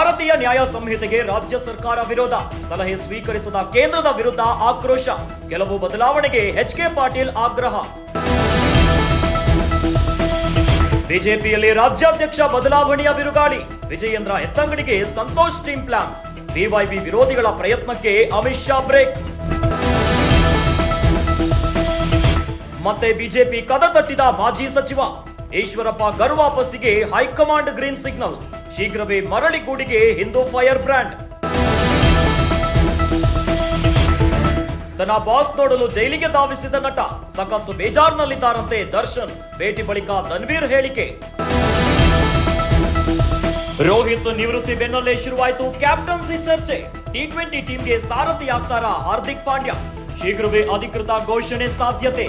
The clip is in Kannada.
ಭಾರತೀಯ ನ್ಯಾಯ ಸಂಹಿತೆಗೆ ರಾಜ್ಯ ಸರ್ಕಾರ ವಿರೋಧ. ಸಲಹೆ ಸ್ವೀಕರಿಸದ ಕೇಂದ್ರದ ವಿರುದ್ಧ ಆಕ್ರೋಶ. ಕೆಲವು ಬದಲಾವಣೆಗೆ ಎಚ್ ಕೆ ಪಾಟೀಲ್ ಆಗ್ರಹ. ಬಿಜೆಪಿಯಲ್ಲಿ ರಾಜ್ಯಾಧ್ಯಕ್ಷ ಬದಲಾವಣೆಯ ಬಿರುಗಾಳಿ. ವಿಜಯೇಂದ್ರ ಎತ್ತಂಗಡಿಗೆ ಸಂತೋಷ್ ಟೀಂ ಪ್ಲಾನ್. ಬಿವೈಬಿ ವಿರೋಧಿಗಳ ಪ್ರಯತ್ನಕ್ಕೆ ಅಮಿತ್ ಶಾ ಬ್ರೇಕ್. ಮತ್ತೆ ಬಿಜೆಪಿ ಕದ ತಟ್ಟಿದ ಮಾಜಿ ಸಚಿವ. ಈಶ್ವರಪ್ಪ ಗರ್ ವಾಪಸ್ಸಿಗೆ ಹೈಕಮಾಂಡ್ ಗ್ರೀನ್ ಸಿಗ್ನಲ್. ಶೀಘ್ರವೇ ಮರಳಿ ಗೂಡಿಗೆ ಹಿಂದೂ ಫೈರ್ ಬ್ರ್ಯಾಂಡ್. ತನ್ನ ಬಾಸ್ ನೋಡಲು ಜೈಲಿಗೆ ಧಾವಿಸಿದ ನಟ ಸಖತ್ತು ಬೇಜಾರ್ನಲ್ಲಿದ್ದಾರಂತೆ ದರ್ಶನ್. ಭೇಟಿ ಬಳಿಕ ತನ್ವೀರ್ ಹೇಳಿಕೆ. ರೋಹಿತ್ ನಿವೃತ್ತಿ ಬೆನ್ನಲ್ಲೇ ಶುರುವಾಯಿತು ಕ್ಯಾಪ್ಟನ್ಸಿ ಚರ್ಚೆ. ಟಿ ಟ್ವೆಂಟಿ ಟೀಮ್ಗೆ ಸಾರಥಿ ಆಗ್ತಾರ ಹಾರ್ದಿಕ್ ಪಾಂಡ್ಯ. ಶೀಘ್ರವೇ ಅಧಿಕೃತ ಘೋಷಣೆ ಸಾಧ್ಯತೆ.